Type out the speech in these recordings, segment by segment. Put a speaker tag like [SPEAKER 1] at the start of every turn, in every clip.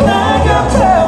[SPEAKER 1] 내 곁에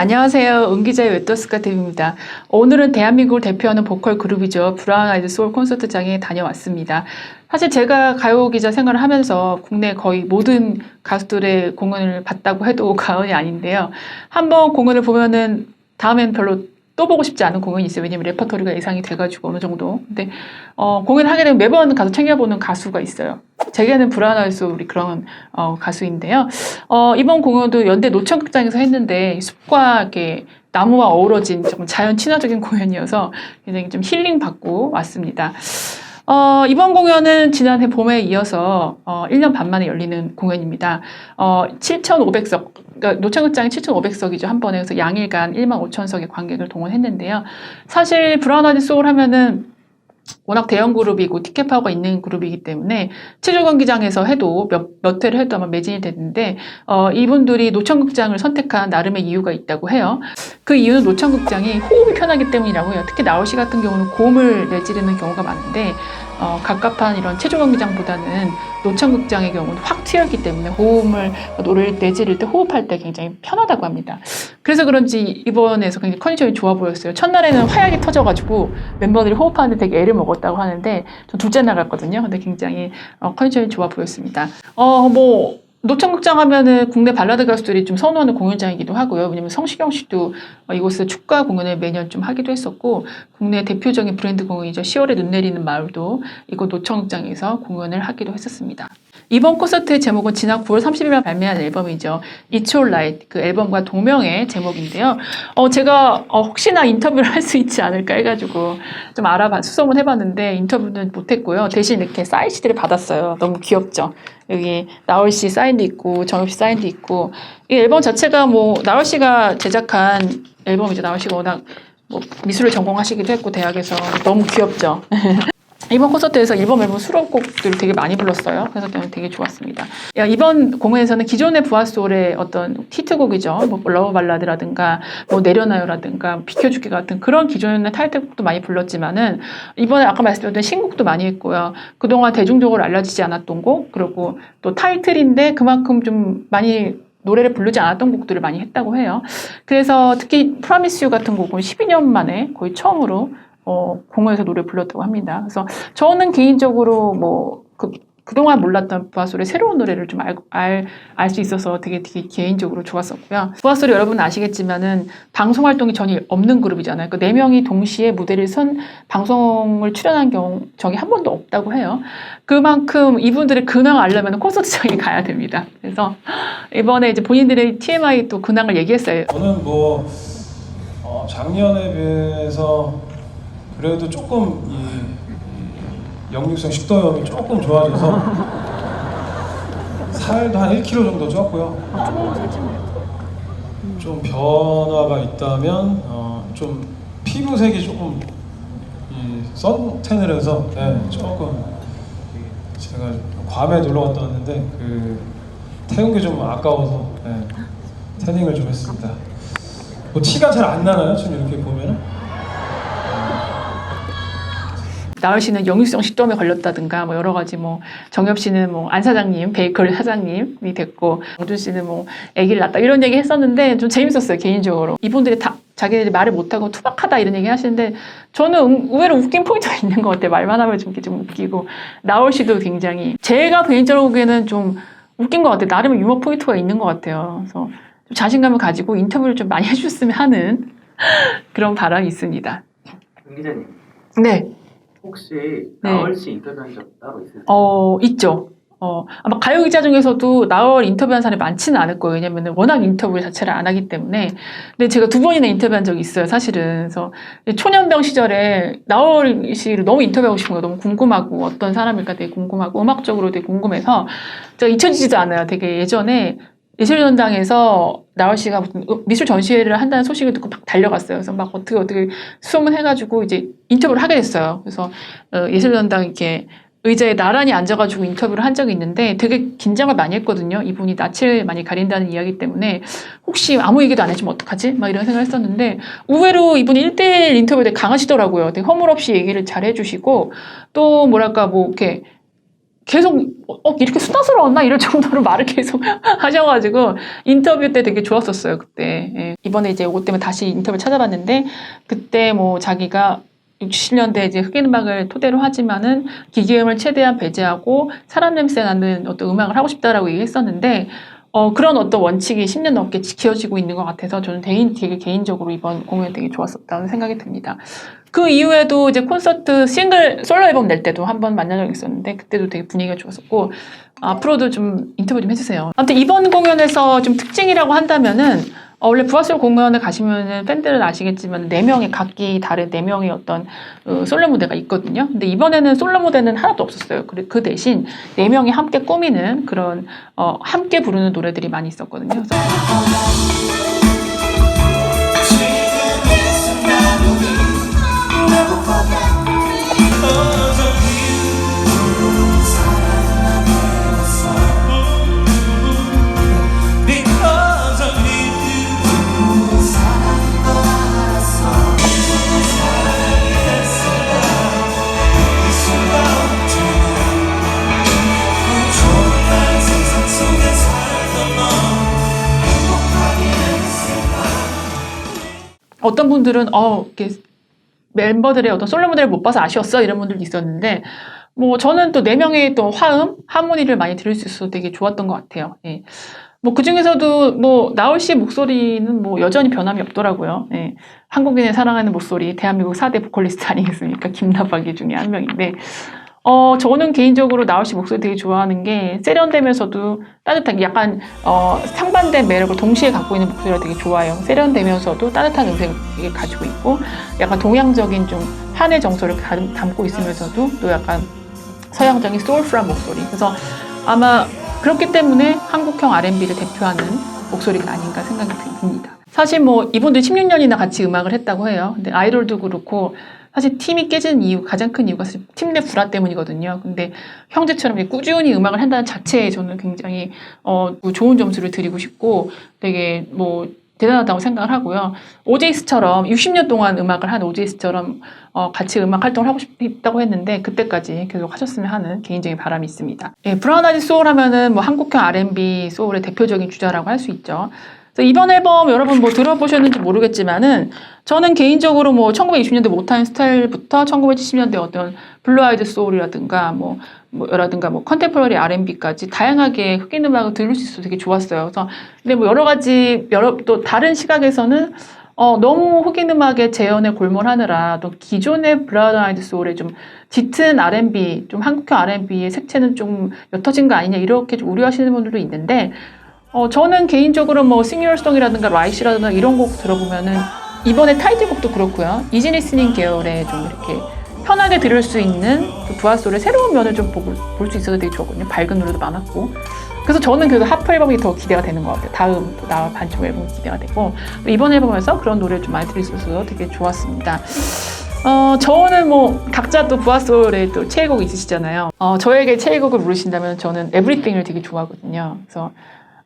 [SPEAKER 2] 안녕하세요. 은기자의 웹더스카 TV입니다. 오늘은 대한민국을 대표하는 보컬 그룹이죠. 브라운 아이드 소울 콘서트장에 다녀왔습니다. 사실 제가 가요 기자 생활을 하면서 국내 거의 모든 가수들의 공연을 봤다고 해도 과언이 아닌데요. 한번 공연을 보면은 다음엔 별로 또 보고 싶지 않은 공연이 있어요. 왜냐면 레퍼토리가 예상이 돼가지고 어느 정도. 근데 어, 공연을 하게 되면 매번 가서 챙겨보는 가수가 있어요. 제게는 브라운 아이드 소울이 그런 어, 가수인데요. 어, 이번 공연도 연대 노천극장에서 했는데 이 숲과 이렇게 나무와 어우러진 좀 자연 친화적인 공연이어서 굉장히 좀 힐링 받고 왔습니다. 어, 이번 공연은 지난해 봄에 이어서 어, 1년 반 만에 열리는 공연입니다. 어, 7,500석, 그러니까 노천극장이 7,500석이죠. 한 번에 그래서 양일간 1만 5천석의 관객을 동원했는데요. 사실 브라운 아이드 소울 하면은 워낙 대형 그룹이고 티켓 파워가 있는 그룹이기 때문에 체조 경기장에서 해도 몇, 몇 회를 해도 아마 매진이 됐는데 어, 이분들이 노천극장을 선택한 나름의 이유가 있다고 해요. 그 이유는 노천극장이 호흡이 편하기 때문이라고 해요. 특히 나올 시 같은 경우는 고음을 내지르는 경우가 많은데 어, 갑갑한 이런 체조 경기장보다는 노천극장의 경우는 확 튀었기 때문에 호흡을 노래를 내지를 때 호흡할 때 굉장히 편하다고 합니다. 그래서 그런지 이번에서 굉장히 컨디션이 좋아 보였어요. 첫날에는 화약이 터져가지고 멤버들이 호흡하는데 되게 애를 먹었다고 하는데 저 둘째 날 갔거든요. 근데 굉장히 어, 컨디션이 좋아 보였습니다. 어, 뭐 노천극장 하면은 국내 발라드 가수들이 좀 선호하는 공연장이기도 하고요. 왜냐면 성시경 씨도 어, 이곳에서 축가 공연을 매년 좀 하기도 했었고, 국내 대표적인 브랜드 공연이죠. 10월에 눈 내리는 마을도 이곳 노천극장에서 공연을 하기도 했었습니다. 이번 콘서트의 제목은 지난 9월 30일 발매한 앨범이죠. It's Alright 그 앨범과 동명의 제목인데요. 어, 제가 어, 혹시나 인터뷰를 할 수 있지 않을까 해가지고 좀 알아봐 수소문 해봤는데 인터뷰는 못했고요. 대신 이렇게 사인 CD를 받았어요. 너무 귀엽죠. 여기 나올 씨 사인도 있고 정엽 씨 사인도 있고 이 앨범 자체가 뭐 나올 씨가 제작한 앨범이죠. 나올 씨가 워낙 뭐 미술을 전공하시기도 했고 대학에서 너무 귀엽죠. 이번 콘서트에서 일본 앨범 수록곡들을 되게 많이 불렀어요. 그래서 저는 되게 좋았습니다. 야, 이번 공연에서는 기존의 부하솔의 어떤 히트곡이죠. 뭐 러브 발라드라든가 뭐 내려놔요라든가 비켜줄게 같은 그런 기존의 타이틀곡도 많이 불렀지만은 이번에 아까 말씀드렸던 신곡도 많이 했고요. 그동안 대중적으로 알려지지 않았던 곡 그리고 또 타이틀인데 그만큼 좀 많이 노래를 부르지 않았던 곡들을 많이 했다고 해요. 그래서 특히 프라미스 유 같은 곡은 12년 만에 거의 처음으로 어, 공연에서 노래 불렀다고 합니다. 그래서 저는 개인적으로 뭐 그, 그동안 몰랐던 부하솔의 새로운 노래를 좀 알, 알, 알 수 있어서 되게, 되게 개인적으로 좋았었고요. 부하솔이 여러분 아시겠지만은 방송 활동이 전혀 없는 그룹이잖아요. 그 네 명이 동시에 무대를 선 방송을 출연한 경우 적이 한 번도 없다고 해요. 그만큼 이분들의 근황을 알려면 콘서트장에 가야 됩니다. 그래서 이번에 이제 본인들의 TMI 또 근황을 얘기했어요.
[SPEAKER 1] 저는 뭐 어, 작년에 비해서 그래도 조금 이, 이 역류성 식도염이 조금 좋아져서 살도 한 1kg 정도 쪘고요. 좀 변화가 있다면 어, 좀 피부색이 조금 이 선텐을 해서 네, 조금 제가 괌에 놀러 갔다 왔는데 그 태운 게 좀 아까워서 네, 태닝을 좀 했습니다. 뭐 티가 잘 안 나나요? 지금 이렇게 보면
[SPEAKER 2] 나을 씨는 역류성 식도염에 걸렸다든가 뭐 여러 가지 뭐 정엽 씨는 뭐 안 사장님 베이커리 사장님이 됐고 영준 씨는 뭐 아기를 낳았다 이런 얘기 했었는데 좀 재밌었어요 개인적으로. 이분들이 다 자기들이 말을 못하고 투박하다 이런 얘기 하시는데 저는 응- 의외로 웃긴 포인트가 있는 것 같아요. 말만 하면 좀, 이렇게 좀 웃기고 나올 씨도 굉장히. 제가 개인적으로 보기에는 좀 웃긴 것 같아요. 나름의 유머 포인트가 있는 것 같아요. 그래서 좀 자신감을 가지고 인터뷰를 좀 많이 해줬으면 하는 그런 바람이 있습니다.
[SPEAKER 3] 임 기자님.
[SPEAKER 2] 네
[SPEAKER 3] 혹시
[SPEAKER 2] 네.
[SPEAKER 3] 나얼 씨 인터뷰한 적 따로 있으세요?
[SPEAKER 2] 어, 있죠. 어, 아마 가요 기자 중에서도 나월 인터뷰한 사람이 많지는 않을 거예요. 왜냐면 워낙 인터뷰 자체를 안 하기 때문에. 근데 제가 두 번이나 인터뷰한 적이 있어요, 사실은. 그래서 초년병 시절에 나월 씨를 너무 인터뷰하고 싶은 거예요. 너무 궁금하고 어떤 사람일까 되게 궁금하고 음악적으로 되게 궁금해서 제가 잊혀지지도 않아요. 되게 예전에 예술전당에서 나월 씨가 무슨 음- 미술 전시회를 한다는 소식을 듣고 막 달려갔어요. 그래서 막 어떻게 어떻게 수험을 해가지고 이제 인터뷰를 하게 됐어요. 그래서 어, 예술전당 이렇게 의자에 나란히 앉아가지고 인터뷰를 한 적이 있는데 되게 긴장을 많이 했거든요. 이분이 낯을 많이 가린다는 이야기 때문에 혹시 아무 얘기도 안 해주면 어떡하지? 막 이런 생각을 했었는데 의외로 이분이 1대1 인터뷰 되게 강하시더라고요. 되게 허물없이 얘기를 잘 해주시고 또 뭐랄까 뭐 이렇게 계속 어 이렇게 수다스러웠나 이럴 정도로 말을 계속 하셔가지고 인터뷰 때 되게 좋았었어요 그때 예. 이번에 이제 이것 때문에 다시 인터뷰 찾아봤는데 그때 뭐 자기가 60년대 이제 흑인 음악을 토대로 하지만은 기계음을 최대한 배제하고 사람 냄새 나는 어떤 음악을 하고 싶다라고 얘기했었는데 어, 그런 어떤 원칙이 10년 넘게 지켜지고 있는 것 같아서 저는 개인, 되게 개인적으로 이번 공연 되게 좋았었다는 생각이 듭니다. 그 이후에도 이제 콘서트 싱글 솔로 앨범 낼 때도 한 번 만난 적이 있었는데 그때도 되게 분위기가 좋았었고 앞으로도 좀 인터뷰 좀 해주세요. 아무튼 이번 공연에서 좀 특징이라고 한다면은 어, 원래 부하솔 공연을 가시면은 팬들은 아시겠지만 네 명의 각기 다른 네 명의 어떤 어, 솔로 무대가 있거든요. 근데 이번에는 솔로 무대는 하나도 없었어요. 그, 그 대신 네 명이 함께 꾸미는 그런 어, 함께 부르는 노래들이 많이 있었거든요. 그래서 어떤 분들은 어 이렇게 멤버들의 어떤 솔로 무대를 못 봐서 아쉬웠어 이런 분들도 있었는데 뭐 저는 또 네 명의 또 화음 하모니를 많이 들을 수 있어서 되게 좋았던 것 같아요. 예. 뭐그 중에서도 뭐 나올 씨의 목소리는 뭐 여전히 변함이 없더라고요. 예. 한국인의 사랑하는 목소리 대한민국 4대 보컬리스트 아니겠습니까? 김나박이 중에 한 명인데 어 저는 개인적으로 나올 씨 목소리 되게 좋아하는 게 세련되면서도 따뜻하게 약간 어 상반된 매력을 동시에 갖고 있는 목소리가 되게 좋아요. 세련되면서도 따뜻한 음색을 가지고 있고 약간 동양적인 좀 한의 정서를 담- 담고 있으면서도 또 약간 서양적인 소울풀한 목소리. 그래서 아마 그렇기 때문에 한국형 R&B를 대표하는 목소리가 아닌가 생각이 듭니다. 사실 뭐 이분들 16년이나 같이 음악을 했다고 해요. 근데 아이돌도 그렇고 사실 팀이 깨지는 이유 가장 큰 이유가 팀 내 불화 때문이거든요. 근데 형제처럼 꾸준히 음악을 한다는 자체에 저는 굉장히 어 좋은 점수를 드리고 싶고 되게 뭐 대단하다고 생각을 하고요. 오제이스처럼 60년 동안 음악을 한 오제이스처럼 어, 같이 음악 활동을 하고 싶다고 했는데 그때까지 계속 하셨으면 하는 개인적인 바람이 있습니다. 예, 브라운 아이드 소울 하면은 뭐 한국형 R&B 소울의 대표적인 주자라고 할 수 있죠. 이번 앨범 여러분 뭐 들어보셨는지 모르겠지만은 저는 개인적으로 뭐 1960년대 모타운 스타일부터 1970년대 어떤 블루 아이드 소울이라든가 뭐 뭐 라든가 뭐 컨템포러리 R&B까지 다양하게 흑인 음악을 들을 수 있어서 되게 좋았어요. 그래서 근데 뭐 여러 가지 여러 또 다른 시각에서는 어, 너무 흑인 음악의 재현에 골몰하느라 또 기존의 브라운 아이드 소울의 좀 짙은 R&B, 좀 한국형 R&B의 색채는 좀 옅어진 거 아니냐 이렇게 좀 우려하시는 분들도 있는데 어, 저는 개인적으로 뭐 싱유얼송이라든가 라이시라든가 이런 곡 들어보면은 이번에 타이틀곡도 그렇고요. 이지 리스닝 계열의 좀 이렇게 편하게 들을 수 있는 그 부하솔의 새로운 면을 좀 볼 수 있어서 되게 좋았거든요. 밝은 노래도 많았고. 그래서 저는 그래도 하프 앨범이 더 기대가 되는 것 같아요. 다음 또 나와 반쪽 앨범이 기대가 되고 또 이번 앨범에서 그런 노래를 좀 많이 들을 수 있어서 되게 좋았습니다. 어, 저는 뭐 각자 또 부하솔의 또 최애곡이 있으시잖아요. 어, 저에게 최애곡을 물으신다면 저는 에브리띵을 되게 좋아하거든요. 그래서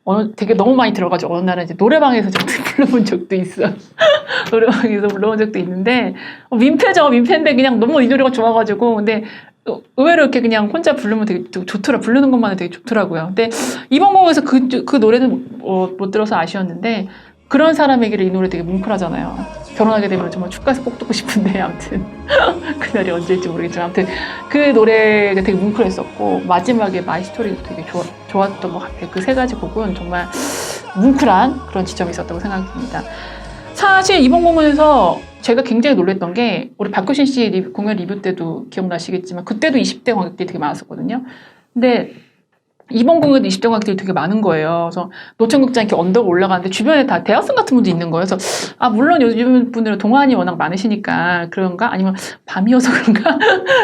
[SPEAKER 2] 어느 되게 너무 많이 들어가지고 어느 날은 이제 노래방에서 좀 불러본 적도 있어. 노래방에서 불러본 적도 있는데 어, 민폐죠, 민폐인데 그냥 너무 이 노래가 좋아가지고 근데 어, 의외로 이렇게 그냥 혼자 부르면 되게 또 좋더라. 부르는 것만은 되게 좋더라고요. 근데 이번 곡에서 그, 그 노래는 못, 못 들어서 아쉬웠는데 그런 사람에게는 이 노래 되게 뭉클하잖아요. 결혼하게 되면 정말 축가에서 꼭 듣고 싶은데 아무튼 그날이 언제일지 모르겠지만 아무튼 그 노래가 되게 뭉클했었고 마지막에 마이 스토리도 되게 좋아, 좋았던 것 같아요. 그 세 가지 곡은 정말 뭉클한 그런 지점이 있었다고 생각이 듭니다. 사실 이번 공연에서 제가 굉장히 놀랬던 게 우리 박효신 씨 공연 리뷰 때도 기억나시겠지만 그때도 20대 관객들이 되게 많았었거든요. 근데 이번 공연도 20대 관객들이 되게 많은 거예요. 그래서 노천극장 이렇게 언덕 올라가는데 주변에 다 대학생 같은 분도 있는 거예요. 그래서 아 물론 요즘 분들은 동안이 워낙 많으시니까 그런가 아니면 밤이어서 그런가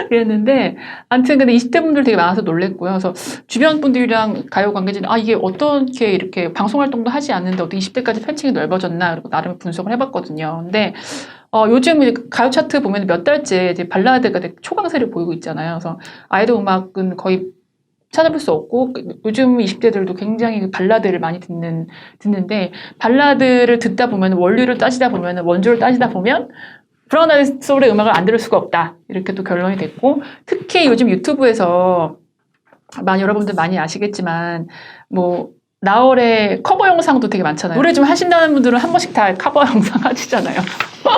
[SPEAKER 2] 그랬는데 아무튼 근데 20대 분들 되게 많아서 놀랬고요. 그래서 주변 분들이랑 가요 관계자는 아 이게 어떻게 이렇게 방송 활동도 하지 않는데 어떻게 20대까지 팬층이 넓어졌나 그리고 나름 분석을 해봤거든요. 근데 어, 요즘 가요 차트 보면 몇 달째 이제 발라드가 초강세를 보이고 있잖아요. 그래서 아이돌 음악은 거의 찾아볼 수 없고 그 요즘 20대들도 굉장히 발라드를 많이 듣는 듣는데 발라드를 듣다 보면 원류를 따지다 보면 원조를 따지다 보면 브라운 아이드 소울의 음악을 안 들을 수가 없다 이렇게 또 결론이 됐고 특히 요즘 유튜브에서 많이 여러분들 많이 아시겠지만 뭐 나월의 커버 영상도 되게 많잖아요. 노래 좀 하신다는 분들은 한 번씩 다 커버 영상 하시잖아요.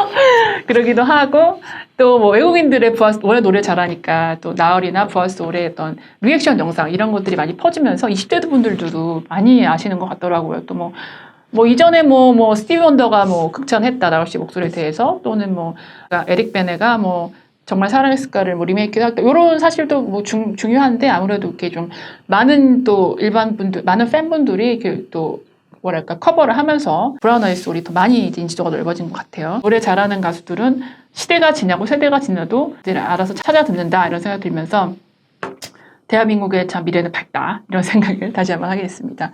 [SPEAKER 2] 그러기도 하고 또 뭐 외국인들의 부하스 원래 노래 잘하니까 또 나얼이나 부하스올의 어떤 리액션 영상 이런 것들이 많이 퍼지면서 20대 분들도 많이 아시는 것 같더라고요. 또 뭐 뭐 이전에 뭐 뭐 스티비 원더가 뭐 극찬했다 나얼 씨 목소리에 대해서 또는 뭐 그러니까 에릭 베네가 뭐 정말 사랑했을까를 뭐 리메이크했다 이런 사실도 뭐 중, 중요한데 아무래도 이렇게 좀 많은 또 일반 분들 많은 팬분들이 이렇게 또 뭐랄까 커버를 하면서 브라운 아이스 소리 더 많이 이제 인지도가 넓어진 것 같아요. 노래 잘하는 가수들은 시대가 지나고 세대가 지나도 이제 알아서 찾아 듣는다 이런 생각이 들면서 대한민국의 참 미래는 밝다 이런 생각을 다시 한번 하게 됐습니다.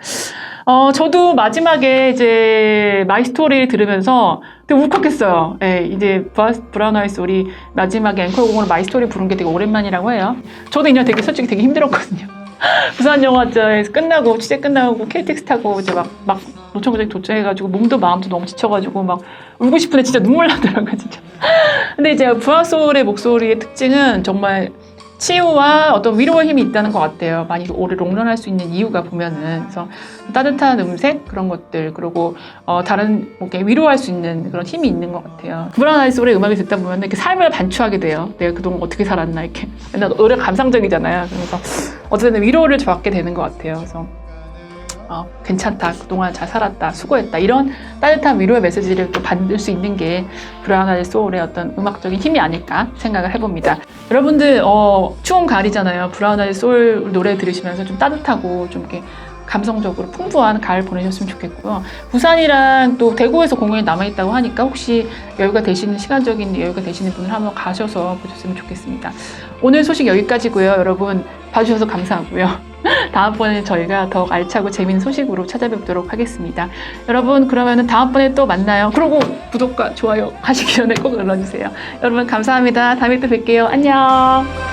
[SPEAKER 2] 어 저도 마지막에 이제 마이 스토리를 들으면서 되게 울컥했어요. 예, 이제 브라- 브라운 아이스 소리 마지막에 앵콜곡으로 마이 스토리 부른 게 되게 오랜만이라고 해요. 저도 이년 되게 솔직히 되게 힘들었거든요. 부산 영화제에서 끝나고 취재 끝나고 KTX 타고 이제 막 막 노천구장 도착해가지고 몸도 마음도 너무 지쳐가지고 막 울고 싶은데 진짜 눈물 나더라고요 진짜. 근데 이제 부하솔의 목소리의 특징은 정말 치유와 어떤 위로의 힘이 있다는 것 같아요. 많이 오래 롱런할 수 있는 이유가 보면은 그래서 따뜻한 음색 그런 것들 그리고 어, 다른 뭐 이렇게 위로할 수 있는 그런 힘이 있는 것 같아요. 브라운 아이스의 음악을 듣다 보면 이렇게 삶을 반추하게 돼요. 내가 그동안 어떻게 살았나 이렇게. 맨날 노래 감상적이잖아요. 그래서 어쨌든 위로를 받게 되는 것 같아요. 그래서 어, 괜찮다. 그동안 잘 살았다. 수고했다. 이런 따뜻한 위로의 메시지를 또 받을 수 있는 게 아이 소울의 어떤 음악적인 힘이 아닐까 생각을 해봅니다. 여러분들 어, 추운 가을이잖아요. 아이 소울 노래 들으시면서 좀 따뜻하고 좀 이렇게 감성적으로 풍부한 가을 보내셨으면 좋겠고요. 부산이랑 또 대구에서 공연이 남아있다고 하니까 혹시 여유가 되시는 시간적인 여유가 되시는 분을 한번 가셔서 보셨으면 좋겠습니다. 오늘 소식 여기까지고요. 여러분 봐주셔서 감사하고요. 다음번에 저희가 더욱 알차고 재미있는 소식으로 찾아뵙도록 하겠습니다. 여러분 그러면 은 다음번에 또 만나요. 그리고 구독과 좋아요 하시기 전에 꼭 눌러주세요. 여러분 감사합니다. 다음에 또 뵐게요. 안녕.